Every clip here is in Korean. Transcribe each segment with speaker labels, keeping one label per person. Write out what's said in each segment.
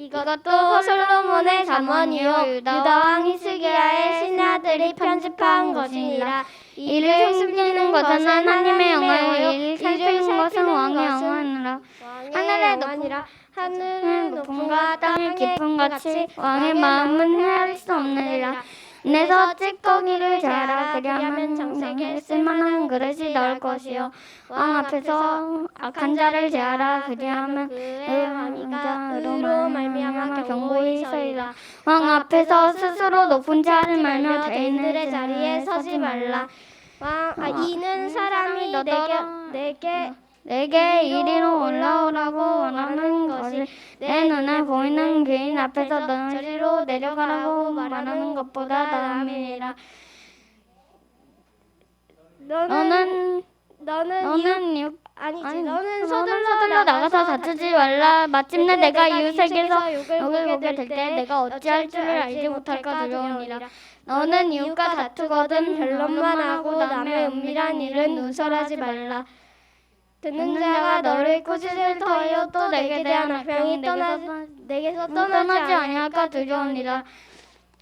Speaker 1: 이것도 솔로몬의 잠언이요. 유다왕 히스기야의 신하들이 편집한 것이니라.
Speaker 2: 이를 숨기는 것은 하나님의 영광이요. 이를 것은 왕의 영광이라.
Speaker 1: 하늘의 높음이라. 하늘의 높음과 땅의 깊음 같이
Speaker 2: 왕의 마음은 헤아릴 수 없느니라. 내서 찌꺼기를 재라. 그리하면 정색에 쓸만한 그릇이 나올 것이요. 왕 앞에서 악한 자를 재하라. 그리하면
Speaker 1: 그의 왕이가
Speaker 2: 의로
Speaker 1: 말미암아 경고히 서리라.
Speaker 2: 왕 앞에서 스스로 높은 자를 말며 대인들의
Speaker 1: 자리에 서지 말라. 왕 아, 이는 사람이 내게 내게
Speaker 2: 내게 이리로 올라오라고 원하는 것이 내 눈에 보이는 귀인 앞에서 너는
Speaker 1: 저리로 내려가라고 말하는 것보다 나음이니라 너는
Speaker 2: 너는
Speaker 1: 너는
Speaker 2: 육
Speaker 1: 아니지.
Speaker 2: 아니,
Speaker 1: 너는 서둘러,
Speaker 2: 서둘러 나가서 다투지 말라. 마침내 내가 이웃에게서
Speaker 1: 욕을
Speaker 2: 보게 될 때 내가 어찌할 줄을 알지 못할까 두려우니라. 너는 이웃과 다투거든.
Speaker 1: 변론만 하고 남의 은밀한 일은 누설하지 말라. 듣는 자가 너를 꾸짖을 터이요 또 내게 대한 악평이 떠나지 내게서 떠나지
Speaker 2: 떠나지
Speaker 1: 아니할까
Speaker 2: 두려우니라.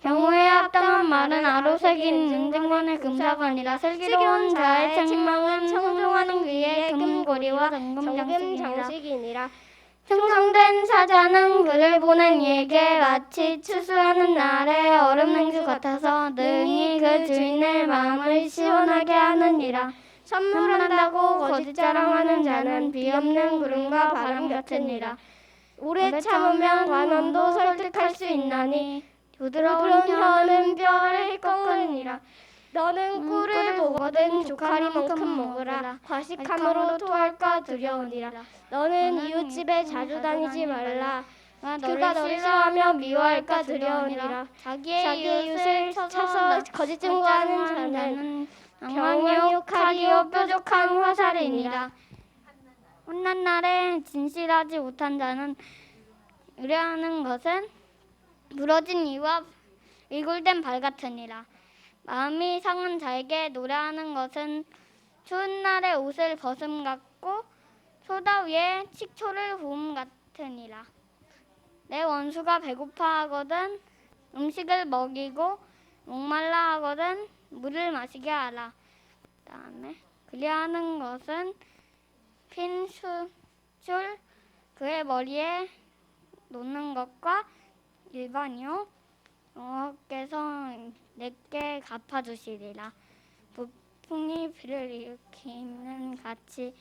Speaker 2: 경우에 합당한 아로새긴 능증만의 금사가 아니라 슬기로운 자의 책망은 청종하는 귀의 금고리와
Speaker 1: 정금
Speaker 2: 정금장식이니라.
Speaker 1: 장식이니라.
Speaker 2: 충성된 사자는 그를 보낸 이에게 마치 추수하는 날의 얼음 냉수 같아서 능히 그 주인의 마음을 시원하게 하느니라.
Speaker 1: 선물한다고 거짓 자랑하는 자는 비 없는 구름과 바람 같으니라. 오래 참으면 관원도 설득할 수 있나니
Speaker 2: 부드러운 혀는
Speaker 1: 뼈를 꺾으니라. 너는
Speaker 2: 음,
Speaker 1: 꿀을 보거든 조카리만큼 먹으라. 과식함으로 토할까 두려우니라. 너는 이웃집에 자주 다니지 말라. 그가 너를 싫어하며 미워할까 두려우니라.
Speaker 2: 자기의, 이웃을
Speaker 1: 쳐서 거짓 증거하는 자는 병이요 칼이요 뾰족한 화살이니라.
Speaker 2: 혼난 날에 진실하지 못한 자는 의뢰하는 것은 부러진 이와 일굴된 발 같으니라. 마음이 상한 자에게 노래하는 것은 추운 날에 옷을 벗음 같고 소다 위에 식초를 부음 같으니라. 내 원수가 배고파하거든 음식을 먹이고 목말라 하거든 물을 마시게 하라. 그다음에 그리하는 것은 핀 수, 줄 그의 머리에 놓는 것과 일반이요? 여호와께서 내게 갚아주시리라. 부풍이 비를 일으키는 같이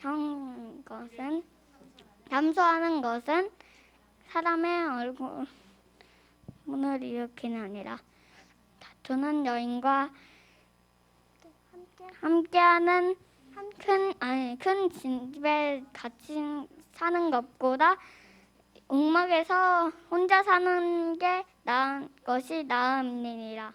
Speaker 2: 한 것은 담소하는 것은 사람의 얼굴 문을 일으키는 아니라. 다투는 여인과 함께하는 큰 아니 큰 집에 같이 사는 것보다 옥막에서 혼자 사는 게 나은 것이 나음이니라.